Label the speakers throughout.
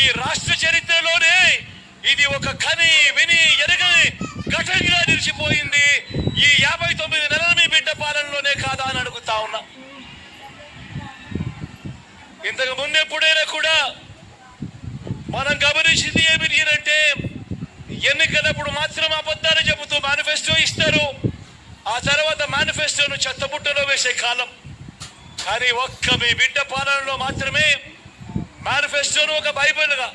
Speaker 1: ఈ రాష్ట్ర చరిత్రలోనే ఇది ఒక కని విని ఎరగని ఘటనగా నిలిచిపోయింది. ఈ యాభై తొమ్మిది నెలల మీ బిడ్డ పాలనలోనే కాదా అని అడుగుతా ఉన్నా. ఇంతకు ముందెప్పుడైనా కూడా మనం గమనించింది ఏమిటి అంటే ఎన్నికలప్పుడు మాత్రం అబద్ధాలు చెబుతూ మేనిఫెస్టో ఇస్తారు. ఆ తర్వాత మేనిఫెస్టోను చెత్తబుట్టలో వేసే కాలం. కానీ ఒక్క మీ బిడ్డ పాలనలో మాత్రమే మేనిఫెస్టోను ఒక బైబిల్గా.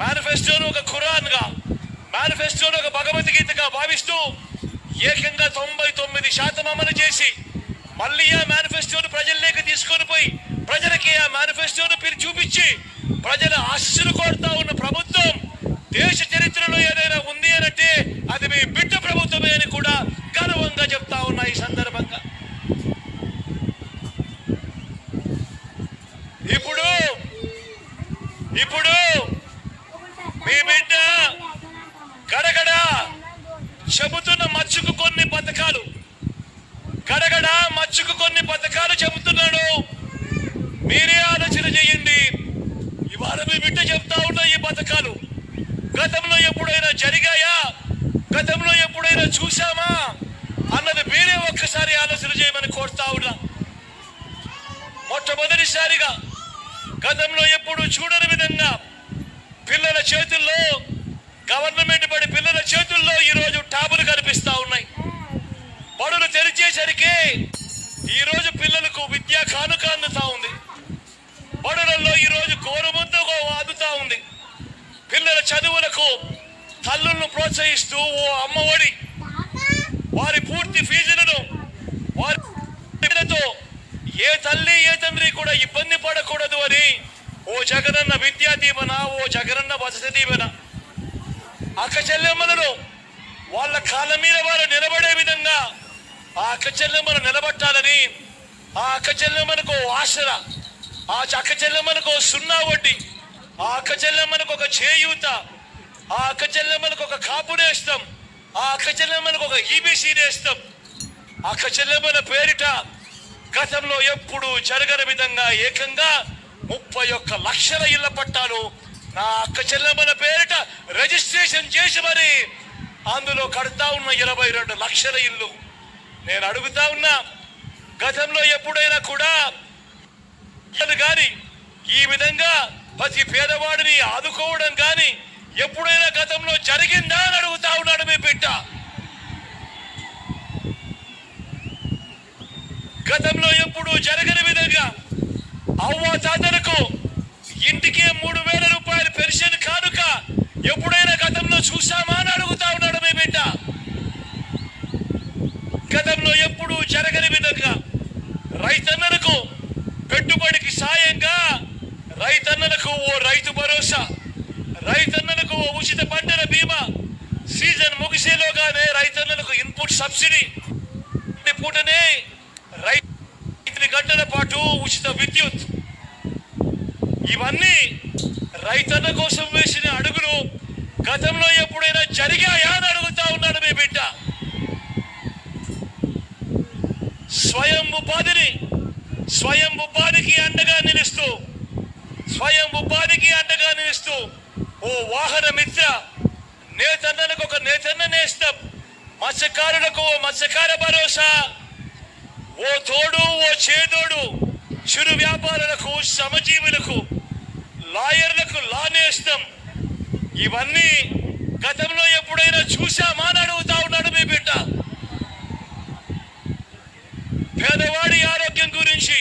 Speaker 1: మేనిఫెస్టోను ఒక ఖురాన్గా. మేనిఫెస్టోను ఒక భగవద్గీతగా భావిస్తూ ఏకంగా తొంభై తొమ్మిది శాతం అమలు చేసి మళ్ళీ ఆ మేనిఫెస్టోను ప్రజల్లోకి తీసుకొని పోయి ప్రజలకి ఆ మేనిఫెస్టోను పిలి చూపించి ప్రజల ఆశస్సులు కోరుతా ఉన్న ప్రభుత్వం దేశ చరిత్రలో ఏదైనా ఉంది అనంటే అది మీ బిడ్డ ప్రభుత్వమే అని కూడా గర్వంగా చెప్తా ఉన్నా ఈ సందర్భంగా ఇప్పుడు ఇప్పుడు మీ బిడ్డ గడగడ చెబుతున్న మచ్చుకు కొన్ని పథకాలు గడగడ కొన్ని పథకాలు చెబుతున్నాడు. మీరే ఆలోచన చేయండి. ఇవాళ మీ బిడ్డ చెప్తా ఉన్న ఈ పథకాలు. గతంలో ఎప్పుడైనా జరిగాయా? గతంలో ఎప్పుడైనా చూసామా అన్నది మీరే ఒక్కసారి ఆలోచన చేయమని కోరుతా ఉన్నా. మొట్టమొదటిసారిగా గతంలో ఎప్పుడు చూడని విధంగా పిల్లల చేతుల్లో గవర్నమెంట్ పడి పిల్లల చేతుల్లో ఈరోజు ట్యాబులు కనిపిస్తా ఉన్నాయి. బడులు తెరిచేసరికి ఈరోజు పిల్లలకు విద్యా కానుక అందుతా ఉంది. బడులలో ఈరోజు గోరుముద్ద అందుతా ఉంది. పిల్లల చదువులకు తల్లులను ప్రోత్సహిస్తూ ఓ అమ్మఒడి. వారి పూర్తి ఫీజులను వారి ఏ తల్లి ఏ తండ్రి కూడా ఇబ్బంది పడకూడదు అని ఓ జగనన్న విద్యా దీవెన ఓ జగనన్న వసతి దీవెన. అక్క చెల్లెమ్మలను వాళ్ళ కాళ్ళ మీద వారు నిలబడే విధంగా ఆ అక్కచెల్లెమ్మను నిలబట్టాలని ఆ అక్క చెల్లెమ్మలకు ఆ అక్కచెల్లెమ్మకు సున్నా వడ్డీ ఆ అక్కచెల్లెమ్మకు ఒక చేయూత ఆ అక్కచెల్లెమ్మలకు ఒక కాపునేస్తాం ఆ అక్కచెల్లెమ్మలకు ఒక ఈబీసీ నేస్తాం. అక్కచెల్లెమ్మల పేరిట గతంలో ఎప్పుడు జరగని విధంగా ఏకంగా ముప్పై ఒక్క లక్షల ఇళ్ళ పట్టాలు నా అక్క చెల్లెమ్మల పేరిట రిజిస్ట్రేషన్ చేసి మరి అందులో కడతా ఉన్న ఇరవై రెండు లక్షల ఇల్లు నేను అడుగుతా ఉన్నా గతంలో ఎప్పుడైనా కూడా ఇది గాని ఈ విధంగా ప్రతి పేదవాడిని ఆదుకోవడం కాని ఎప్పుడైనా గతంలో జరిగిందా అని అడుగుతా ఉన్నాడు మీ బిడ్డ. గతంలో ఎప్పుడు జరగని విధంగా అవ్వ తాత ఇంటికే మూడు వేల రూపాయల పెన్షన్ కానుక ఎప్పుడైనా గతంలో చూసామా అని అడుగుతా ఉన్నాడు మీ బిడ్డ గతంలో ఎప్పుడు జరగని రైతన్నలకు పెట్టుబడికి సాయంగా రైతన్నలకు ఓ రైతు భరోసా రైతన్నలకు ఓ ఉచిత పంటల బీమా. సీజన్ ముగిసేలోగానే రైతన్నలకు ఇన్పుట్ సబ్సిడీ. పూటనే రైతు గంటల పాటు ఉచిత విద్యుత్. ఇవన్నీ రైతన్న కోసం వేసిన అడుగులు గతంలో ఎప్పుడైనా జరిగాయా అని అడుగుతా ఉన్నాడు మీ బిడ్డ స్వయం ఉపాధిని స్వయం ఉపాధికి అండగా నిలుస్తూ స్వయం ఉపాధికి అండగా నిలుస్తూ ఓ వాహన మిత్ర నేతన్నలకు ఒక నేతన్న నేస్తం మత్స్యకారులకు ఓ మత్స్యకార భరోసా ఓ తోడు ఓ చేదోడు చిరు వ్యాపారులకు శ్రమజీవులకు లాయర్లకు లా నేస్తం. ఇవన్నీ గతంలో ఎప్పుడైనా చూసామా అని అడుగుతా ఉన్నాడు మీ బిడ్డ. పేదవాడి ఆరోగ్యం గురించి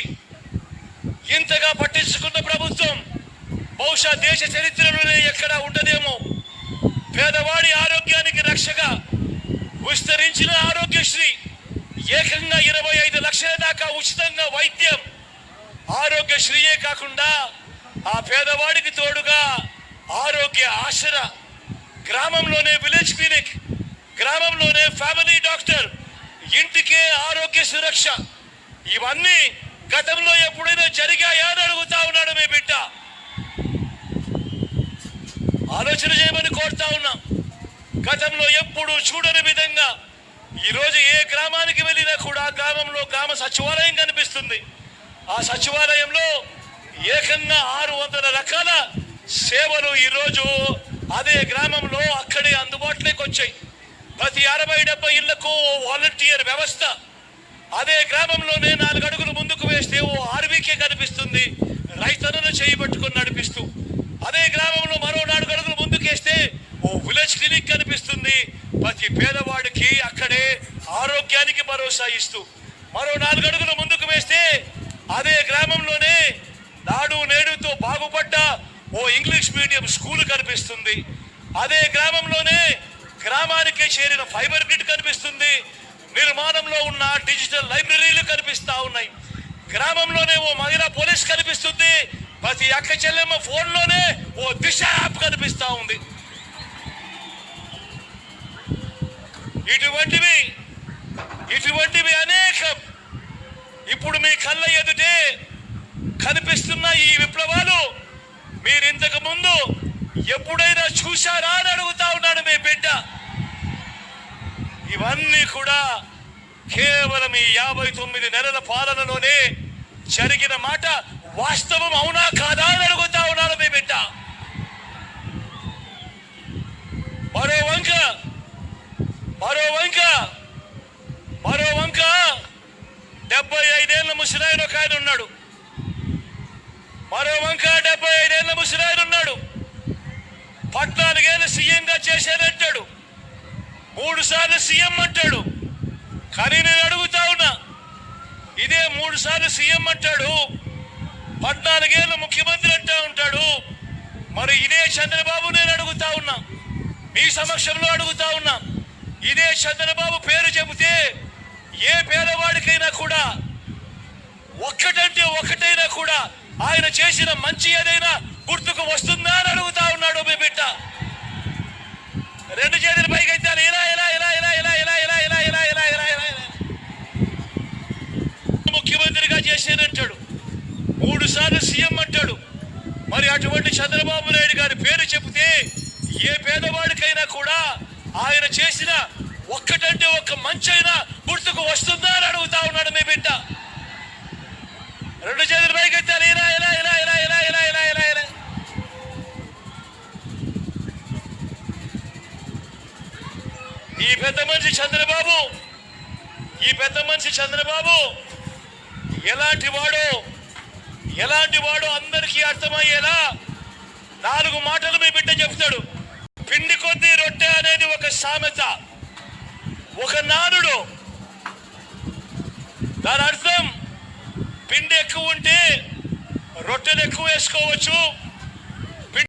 Speaker 1: ఇంతగా పట్టించుకున్న ప్రభుత్వం బహుశా దేశ చరిత్రలోనే ఎక్కడా ఉండదేమో. పేదవాడి ఆరోగ్యానికి రక్షగా విస్తరించిన ఆరోగ్యశ్రీ ఏకంగా ఇరవై ఐదు లక్షల దాకా ఉచితంగా వైద్యం ఆరోగ్యశ్రీయే కాకుండా ఆ పేదవాడికి తోడుగా ఆరోగ్య ఆసర గ్రామంలోనే విలేజ్ క్లినిక్ గ్రామంలోనే ఫ్యామిలీ డాక్టర్ ఇంటికే ఆరోగ్య సురక్ష. ఇవన్నీ గతంలో ఎప్పుడైనా జరిగాయా అని అడుగుతా ఉన్నాడు మీ బిడ్డ. ఆలోచన చేయమని కోరుతా ఉన్నాం. గతంలో ఎప్పుడు చూడని విధంగా ఈరోజు ఏ గ్రామానికి వెళ్ళినా కూడా ఆ గ్రామంలో గ్రామ సచివాలయం కనిపిస్తుంది. ఆ సచివాలయంలో ఏకంగా ఆరు వందల రకాల సేవలు ఈరోజు అదే గ్రామంలో అక్కడే అందుబాటులోకి వచ్చాయి. ప్రతి అరవై డెబ్బై ఇళ్ళకు వాలంటీర్ వ్యవస్థ. అదే గ్రామంలోనే నాలుగు అడుగులు ముందుకు వేస్తే ఓ ఆర్వీకే కనిపిస్తుంది. రైతన్నను చేయబట్టుకుని నడిపిస్తూ. అదే గ్రామంలో మరో నాలుగు అడుగులు ముందుకేస్తే ఓ విలేజ్ క్లినిక్ కనిపిస్తుంది. ప్రతి పేదవాడికి అక్కడే ఆరోగ్యానికి భరోసా ఇస్తూ. మరో నాలుగు అడుగులు ముందుకు వేస్తే అదే గ్రామంలోనే నాడు నేడుతో బాగుపడ్డ ఓ ఇంగ్లీష్ మీడియం స్కూల్ కనిపిస్తుంది. అదే గ్రామంలోనే గ్రామానికే చేరిన ఫైబర్ గ్రిడ్ కనిపిస్తుంది. నిర్మాణంలో ఉన్న డిజిటల్ లైబ్రరీలు కనిపిస్తూ ఉన్నాయి. గ్రామంలోనే ఓ మహిళా పోలీస్ కనిపిస్తుంది. ప్రతి అక్క చెల్లెమ్మ ఫోన్లోనే ఓ దిశ యాప్ కనిపిస్తూ ఉంది. ఇటువంటివి ఇటువంటివి అనేకం. ఇప్పుడు మీ కళ్ళ ఎదుటే కనిపిస్తున్న ఈ విప్లవాలు. మీరు ఇంతకు ముందు ఎప్పుడైనా చూశారా అని అడుగుతా ఉన్నాడు మీ బిడ్డ. ఇవన్నీ కూడా కేవలం ఈ యాభై తొమ్మిది నెలల పాలనలోనే జరిగిన మాట వాస్తవం అవునా కాదా అని అడుగుతా ఉన్నాడు మీ బిడ్డ. మరో వంక మరో వంక మరో వంక. డెబ్బై ఐదేళ్ళ ముసిరాయన ఒక ఆయన ఉన్నాడు. మరో వంక డెబ్బై ఐదేళ్ళ ముసలాయన ఉన్నాడు పద్నాలుగేళ్ళు సీఎంగా చేశానంటాడు మూడు సార్లు సీఎం అంటాడు కానీ నేను అడుగుతా ఉన్నా ఇదే మూడు సార్లు సీఎం అంటాడు పద్నాలుగేళ్ళు ముఖ్యమంత్రి అంటా ఉంటాడు. మరి ఇదే చంద్రబాబు నేను అడుగుతా ఉన్నా మీ సమక్షంలో అడుగుతా ఉన్నా ఇదే చంద్రబాబు పేరు చెబితే ఏ పేదవాడికైనా కూడా ఒక్కటంటే ఒక్కటైనా కూడా ఆయన చేసిన మంచి ఏదైనా గుర్తుకు వస్తుంది మూడు సీఎం అంటాడు. మరి అటువంటి చంద్రబాబు నాయుడు గారి పేరు చెబితే ఏ పేదవాడికైనా కూడా ఆయన చేసిన ఒక్కటంటే ఒక్క మంచైనా గుర్తుకు వస్తుందా అని అడుగుతా ఉన్నాడు మీ బిడ్డ. రెండు చేతులు పైకి ఎత్తాలి. ఇలా ఇలా ఇలా ఇలా ఇలా ఇలా ఇలా ఇలా ఇలా. ఈ పెద్ద మనిషి చంద్రబాబు ఈ పెద్ద మనిషి చంద్రబాబు ఎలాంటి వాడో ఎలాంటి వాడో అందరికీ అర్థమయ్యేలా నాలుగు మాటలు మీ బిడ్డ చెప్తాడు. పిండి కొద్ది రొట్టె అనేది ఒక సామెత. ఒక నానుడు. దాని అర్థం పిండి ఎక్కువ ఉంటే రొట్టెలు ఎక్కువ వేసుకోవచ్చు.